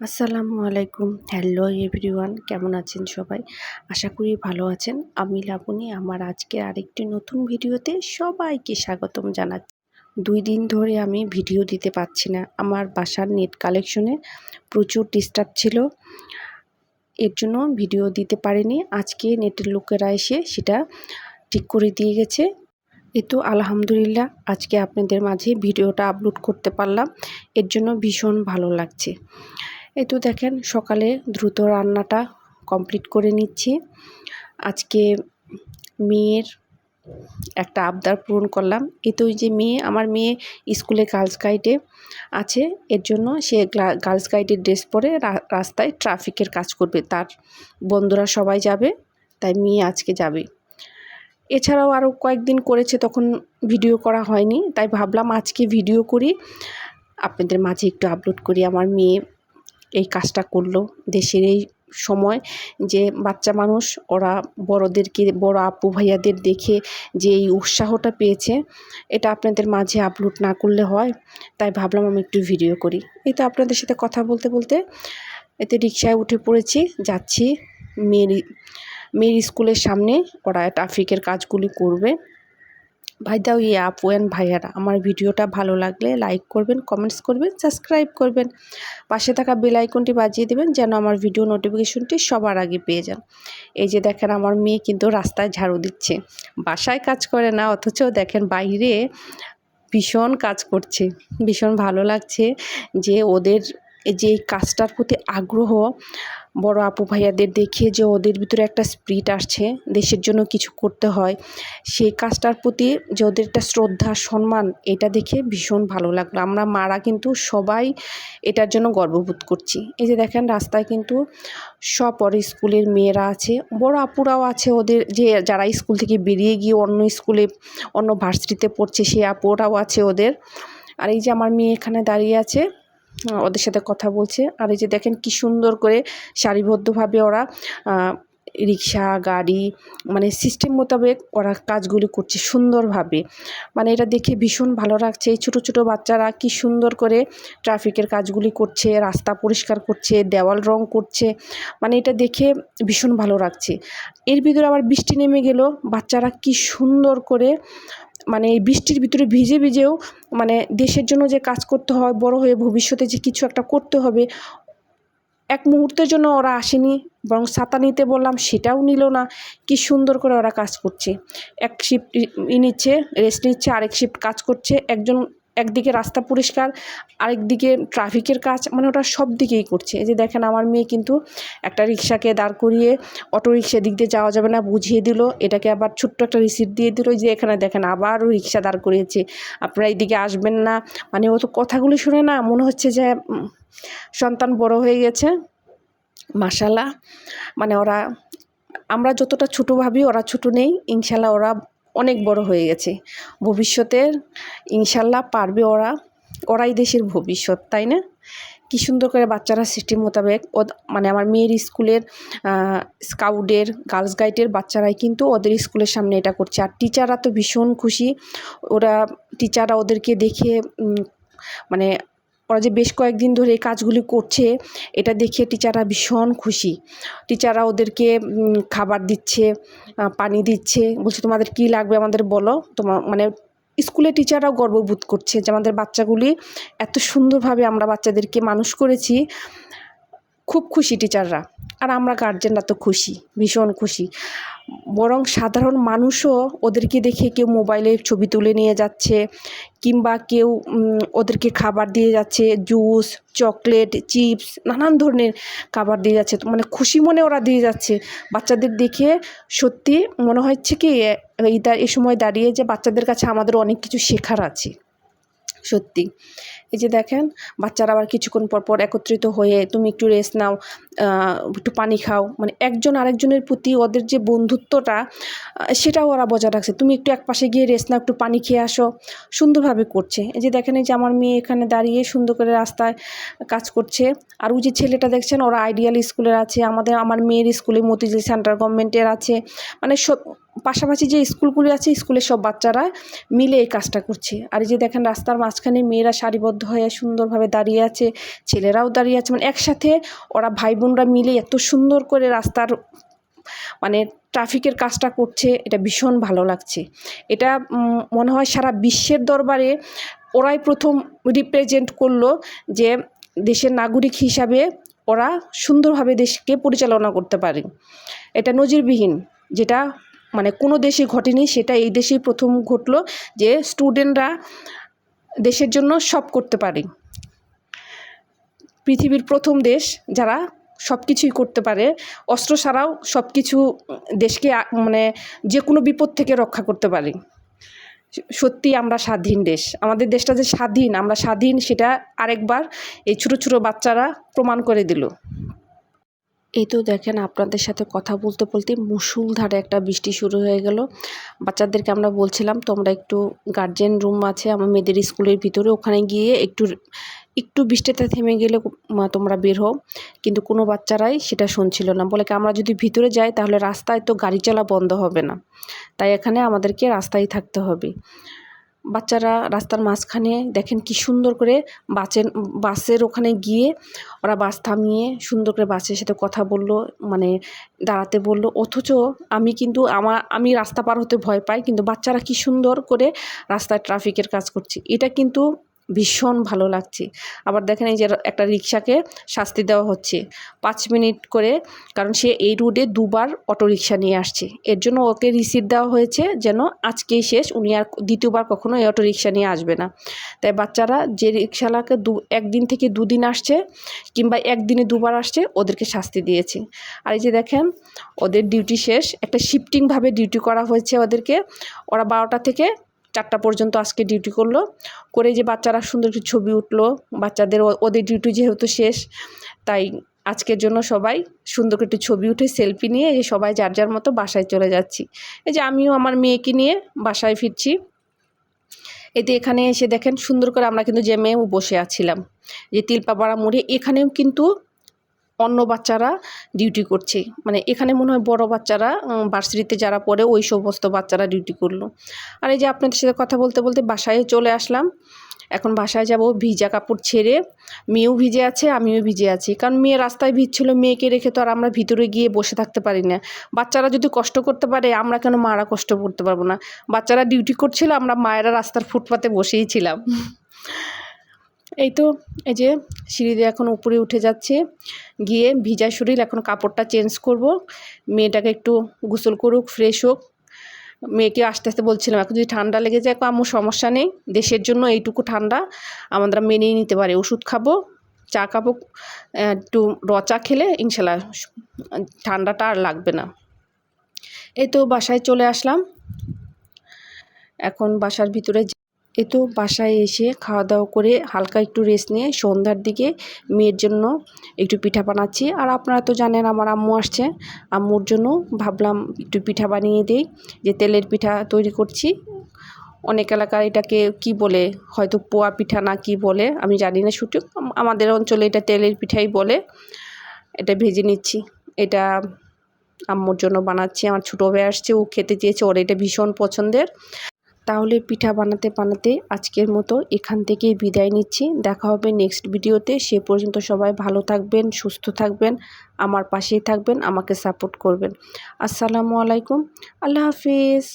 আসসালামু আলাইকুম। Hello everyone, কেমন আছেন সবাই? আশা করি ভালো আছেন। আমি লাবণী, আমার আজকে আরেকটি নতুন ভিডিওতে সবাইকে স্বাগতম জানাচ্ছি। দুই দিন ধরে আমি ভিডিও দিতে পারছি না। আমার বাসার নেট কালেকশনে প্রচুর ডিস্টার্ব ছিল। এর জন্য ভিডিও দিতে পারিনি। আজকে নেটের লোকেরা এসে সেটা ঠিক করে দিয়ে গেছে। এ তো আলহামদুলিল্লাহ, আজকে আপনাদের মাঝে ভিডিওটা আপলোড করতে পারলাম। এর জন্য ভীষণ ভালো লাগছে। এই তো দেখেন, সকালে দ্রুত রান্নাটা কমপ্লিট করে নিচ্ছি। আজকে মেয়ের একটা আবদার পূরণ করলাম। এ তো যে মেয়ে, আমার মেয়ে স্কুলে গার্লস গাইডে আছে। এর জন্য সে গার্লস গাইডের ড্রেস পরে রাস্তায় ট্রাফিকের কাজ করবে। তার বন্ধুরা সবাই যাবে, তাই মেয়ে আজকে যাবে। এছাড়াও আরও কয়েকদিন করেছে, তখন ভিডিও করা হয়নি। তাই ভাবলাম আজকে ভিডিও করি। আপনাদের মাঝে একটু আপলোড করি। আমার মেয়ে এই কাজটা করল। দেশের এই সময় যে বাচ্চা মানুষ, ওরা বড়োদেরকে, বড় আপু ভাইয়াদের দেখে যে এই উৎসাহটা পেয়েছে, এটা আপনাদের মাঝে আপলোড না করলে হয়। তাই ভাবলাম আমি একটু ভিডিও করি। এই তো আপনাদের সাথে কথা বলতে বলতে এতে রিক্সায় উঠে পড়েছি, যাচ্ছি মেয়ের মেয়ের স্কুলের সামনে। ওরা ট্রাফিকের কাজগুলি করবে। ভাই দাও ইয়ে আপু অ্যান্ড ভাইয়ারা। আমার ভিডিওটা ভালো লাগলে লাইক করবেন কমেন্টস করবেন সাবস্ক্রাইব করবেন। পাশে থাকা বেল আইকনটি বাজিয়ে দেবেন যেন আমার ভিডিও নোটিফিকেশনটি সবার আগে পেয়ে যান। এই যে দেখেন আমার মেয়ে কিন্তু রাস্তায় ঝাড়ু দিচ্ছে। বাসায় কাজ করে না, অথচ দেখেন বাইরে ভীষণ কাজ করছে। ভীষণ ভালো লাগছে যে ওদের যে এই কাজটার প্রতি আগ্রহ বড় আপু ভাইয়াদের দেখে যে ওদের ভিতরে একটা স্পিরিট আসছে, দেশের জন্য কিছু করতে হয়। সেই কাজটার প্রতি যে ওদের একটা শ্রদ্ধা, সম্মান, এটা দেখে ভীষণ ভালো লাগল। আমরা মারা কিন্তু সবাই এটার জন্য গর্ববোধ করছি। এই যে দেখেন, রাস্তায় কিন্তু সব পরে স্কুলের মেয়েরা আছে, বড় আপুরাও আছে ওদের যে যারা স্কুল থেকে বেরিয়ে গিয়ে অন্য স্কুলে, অন্য ভার্সিটিতে পড়ছে, সেই আপুরাও আছে ওদের। আর এই যে আমার মেয়ে এখানে দাঁড়িয়ে আছে ওদের সাথে কথা বলছে। আর এই যে দেখেন কি সুন্দর করে সারিবদ্ধভাবে ওরা রিক্সা, গাড়ি মানে সিস্টেম মোতাবেক ওরা কাজগুলি করছে সুন্দরভাবে। মানে এটা দেখে ভীষণ ভালো লাগছে। এই ছোটো ছোটো বাচ্চারা কি সুন্দর করে ট্রাফিকের কাজগুলি করছে, রাস্তা পরিষ্কার করছে, দেওয়াল রং করছে। মানে এটা দেখে ভীষণ ভালো লাগছে। এর ভিতরে আবার বৃষ্টি নেমে গেল। বাচ্চারা কি সুন্দর করে মানে এই বৃষ্টির ভিতরে ভিজে ভিজেও মানে দেশের জন্য যে কাজ করতে হয়, বড় হয়ে ভবিষ্যতে যে কিছু একটা করতে হবে, এক মুহূর্তের জন্য ওরা আসেনি, বরং ছাতা নিতে বললাম সেটাও নিল না, কি সুন্দর করে ওরা কাজ করছে। এক শিফট ই নিচ্ছে রেস্ট নিচ্ছে, আরেক শিফট কাজ করছে, একজন একদিকে রাস্তা পরিষ্কার, আরেকদিকে ট্রাফিকের কাজ মানে ওটা সব দিকেই করছে। এই যে দেখেন, আমার মেয়ে কিন্তু একটা রিক্সাকে দাঁড় করিয়ে অটো রিক্সা দিক দিয়ে যাওয়া যাবে না, বুঝিয়ে দিল। এটাকে আবার ছোট্ট একটা রিসিপ্ট দিয়ে দিল। যে এখানে দেখেন আবারও রিক্সা দাঁড় করিয়েছে। আপনারা এইদিকে আসবেন না। মানে ও তো কথাগুলি শুনে না, মনে হচ্ছে যে সন্তান বড় হয়ে গেছে। মাসালা মানে ওরা, আমরা যতটা ছোটো ভাবি, ওরা ছোটো নেই। ইনশাল্লাহ ওরা অনেক বড় হয়ে গেছে। ভবিষ্যতের, ইনশাল্লাহ পারবে ওরা। ওরাই দেশের ভবিষ্যৎ, তাই না? কি সুন্দর করে বাচ্চারা সিস্টেম মোতাবেক ও মানে আমার মেয়ের স্কুলের স্কাউটের, গার্লস গাইডের বাচ্চারাই কিন্তু ওদের স্কুলের সামনে এটা করছে। আর টিচাররা তো ভীষণ খুশি। ওরা, টিচাররা ওদেরকে দেখে মানে ওরা যে বেশ কয়েকদিন ধরে এই কাজগুলি করছে, এটা দেখে টিচাররা ভীষণ খুশি। টিচাররা ওদেরকে খাবার দিচ্ছে পানি দিচ্ছে। বলছে, তোমাদের কি লাগবে আমাদের বলো? তোমার মানে স্কুলে টিচাররাও গর্ববোধ করছে যে আমাদের বাচ্চাগুলি এত সুন্দরভাবে আমরা বাচ্চাদেরকে মানুষ করেছি। খুব খুশি টিচাররা আর আমরা গার্জেনরা তো খুশি, ভীষণ খুশি। বরং সাধারণ মানুষও ওদেরকে দেখে কেউ মোবাইলে ছবি তুলে নিয়ে যাচ্ছে, কিংবা কেউ ওদেরকে খাবার দিয়ে যাচ্ছে জুস চকলেট চিপস নানান ধরনের খাবার দিয়ে যাচ্ছে। মানে খুশি মনে ওরা দিয়ে যাচ্ছে। বাচ্চাদের দেখে সত্যি মনে হচ্ছে কি এই সময় দাঁড়িয়ে যে বাচ্চাদের কাছে আমাদের অনেক কিছু শেখার আছে। সত্যি। এই যে দেখেন বাচ্চারা আবার কিছুক্ষণ পর পর একত্রিত হয়ে তুমি একটু রেস্ট নাও। একটু পানি খাও। মানে একজন আরেকজনের প্রতি ওদের যে বন্ধুত্বটা সেটাও ওরা বজায় রাখছে। তুমি একটু এক পাশে গিয়ে রেস্ট নাও, একটু পানি খেয়ে আসো। সুন্দরভাবে করছে। এই যে দেখেন, এই যে আমার মেয়ে এখানে দাঁড়িয়ে সুন্দর করে রাস্তায় কাজ করছে। আর ওই যে ছেলেটা দেখছেন, ওরা আইডিয়াল স্কুলের আছে। আমাদের, আমার মেয়ের স্কুলে মতিঝিল সেন্ট্রাল গভর্নমেন্টের আছে। মানে সব, পাশাপাশি যে স্কুলগুলি আছে স্কুলের সব বাচ্চারা মিলে এই কাজটা করছে। আর এই যে দেখেন, রাস্তার মাঝখানে মেয়েরা সারিবদ্ধ হয়ে সুন্দরভাবে দাঁড়িয়ে আছে। ছেলেরাও দাঁড়িয়ে আছে। মানে একসাথে ওরা ভাই বোনরা মিলে এত সুন্দর করে রাস্তার মানে ট্রাফিকের কাজটা করছে, এটা ভীষণ ভালো লাগছে। এটা মনে হয় সারা বিশ্বের দরবারে ওরাই প্রথম রিপ্রেজেন্ট করল যে দেশের নাগরিক হিসাবে ওরা সুন্দরভাবে দেশকে পরিচালনা করতে পারে। এটা নজিরবিহীন, যেটা মানে কোনো দেশে ঘটেনি, সেটা এই দেশেই প্রথম ঘটলো যে স্টুডেন্টরা দেশের জন্য সব করতে পারে। পৃথিবীর প্রথম দেশ যারা সব কিছুই করতে পারে। অস্ত্র ছাড়াও সব কিছু দেশকে মানে যে কোনো বিপদ থেকে রক্ষা করতে পারে। সত্যি আমরা স্বাধীন দেশ। আমাদের দেশটা যে স্বাধীন, আমরা স্বাধীন সেটা আরেকবার এই ছোটো ছোটো বাচ্চারা প্রমাণ করে দিল। এই তো দেখেন আপনাদের সাথে কথা বলতে বলতে মুসুলধারে একটা বৃষ্টি শুরু হয়ে গেল। বাচ্চাদেরকে আমরা বলছিলাম, তোমরা একটু গার্জেন রুম আছে, আমার মেয়েদের স্কুলের ভিতরে। ওখানে গিয়ে একটু একটু বৃষ্টিতে থেমে গেলে তোমরা বের হও। কিন্তু কোনো বাচ্চারাই সেটা শুনছিল না। বলে কি, আমরা যদি ভিতরে যাই তাহলে রাস্তায় তো গাড়ি চলা বন্ধ হবে না। তাই এখানে আমাদেরকে রাস্তায় থাকতে হবে। বাচ্চারা রাস্তার মাঝখানে দেখেন কি সুন্দর করে বাসের বাসের ওখানে গিয়ে ওরা বাস থামিয়ে সুন্দর করে বাসের সাথে কথা বলল মানে দাঁড়াতে বলল। অথচ আমি কিন্তু আমার আমি রাস্তা পার হতে ভয় পাই, কিন্তু বাচ্চারা কি সুন্দর করে রাস্তায় ট্রাফিকের কাজ করছে। এটা কিন্তু ভীষণ ভালো লাগছে। আবার দেখেন এই যে একটা রিক্সাকে শাস্তি দেওয়া হচ্ছে। পাঁচ মিনিট করে, কারণ সে এই রুটে দুবার অটো রিক্সা নিয়ে আসছে। এর জন্য ওকে রিসিট দেওয়া হয়েছে যেন আজকেই শেষ, উনি আর দ্বিতীয়বার কখনো এই অটো রিক্সা নিয়ে আসবে না। তাই বাচ্চারা যে রিক্সাওয়ালাকে দু, একদিন থেকে দুদিন আসছে কিংবা একদিনে দুবার আসছে, ওদেরকে শাস্তি দিয়েছে। আর এই যে দেখেন, ওদের ডিউটি শেষ। একটা শিফটিংভাবে ডিউটি করা হয়েছে ওদেরকে। ওরা বারোটা থেকে চারটা পর্যন্ত আজকে ডিউটি করল। করে যে বাচ্চারা সুন্দর একটু ছবি উঠল, বাচ্চাদের ওদের ডিউটি যেহেতু শেষ, তাই আজকের জন্য সবাই সুন্দর একটু ছবি উঠে সেলফি নিয়ে যে সবাই যার যার মতো বাসায় চলে যাচ্ছি। এই যে আমিও আমার মেয়েকে নিয়ে বাসায় ফিরছি। এতে এখানে এসে দেখেন সুন্দর করে আমরা কিন্তু যে জেমেও বসে আছিলাম। যে তিলপাপাড়া মোড়ে এখানেও কিন্তু অন্য বাচ্চারা ডিউটি করছে। মানে এখানে মনে হয় বড় বাচ্চারা ভার্সিটিতে যারা পড়ে ওই সমস্ত বাচ্চারা ডিউটি করল। আর এই যে আপনাদের সাথে কথা বলতে বলতে বাসায় চলে আসলাম। এখন বাসায় যাব ভিজা কাপড় ছেড়ে। মেয়েও ভিজে আছে, আমিও ভিজে আছি। কারণ মেয়ে রাস্তায় ভিজছিল, মেয়েকে রেখে তো আর আমরা ভিতরে গিয়ে বসে থাকতে পারি না। বাচ্চারা যদি কষ্ট করতে পারে, আমরা কেন মারা কষ্ট করতে পারব না? বাচ্চারা ডিউটি করছিল, আমরা মায়েরা রাস্তার ফুটপাতে বসেই ছিলাম। এই তো, এই যে সিঁড়ি দিয়ে এখন উপরে উঠে যাচ্ছে। গিয়ে ভিজা শরীর, এখন কাপড়টা চেঞ্জ করব। মেয়েটাকে একটু গোসল করুক ফ্রেশ হোক। মেয়েকে আস্তে আস্তে বলছিলাম, এখন যদি ঠান্ডা লেগে যায় আমার সমস্যা নেই। দেশের জন্য এইটুকু ঠান্ডা আমরা মেনেই নিতে পারি। ওষুধ খাব, চা খাব একটু র চা খেলে ইনশাল্লাহ ঠান্ডাটা আর লাগবে না। এই তো বাসায় চলে আসলাম। এখন বাসার ভিতরে এ তো বাসায় এসে খাওয়া দাওয়া করে হালকা একটু রেস্ট নিয়ে সন্ধ্যার দিকে মেয়ের জন্য একটু পিঠা বানাচ্ছি। আর আপনারা তো জানেন আমার আম্মু আসছে। আম্মুর জন্য ভাবলাম একটু পিঠা বানিয়ে দিই, যে তেলের পিঠা তৈরি করছি। অনেক এলাকায় এটাকে কি বলে? হয়তো পোয়া পিঠা না কি বলে? আমি জানি না সঠিক। আমাদের অঞ্চলে এটা তেলের পিঠাই বলে। এটা ভেজে নিচ্ছি। এটা আম্মুর জন্য বানাচ্ছি। আমার ছোটো ভাই আসছে, ও খেতে চেয়েছে। ওর এটা ভীষণ পছন্দের। তাহলে পিঠা বানাতে বানাতে আজকের মতো এখান থেকেই বিদায় নিচ্ছি। দেখা হবে নেক্সট ভিডিওতে। সে পর্যন্ত সবাই ভালো থাকবেন, সুস্থ থাকবেন, আমার পাশেই থাকবেন, আমাকে সাপোর্ট করবেন। আসসালামু আলাইকুম। আল্লাহ হাফিজ।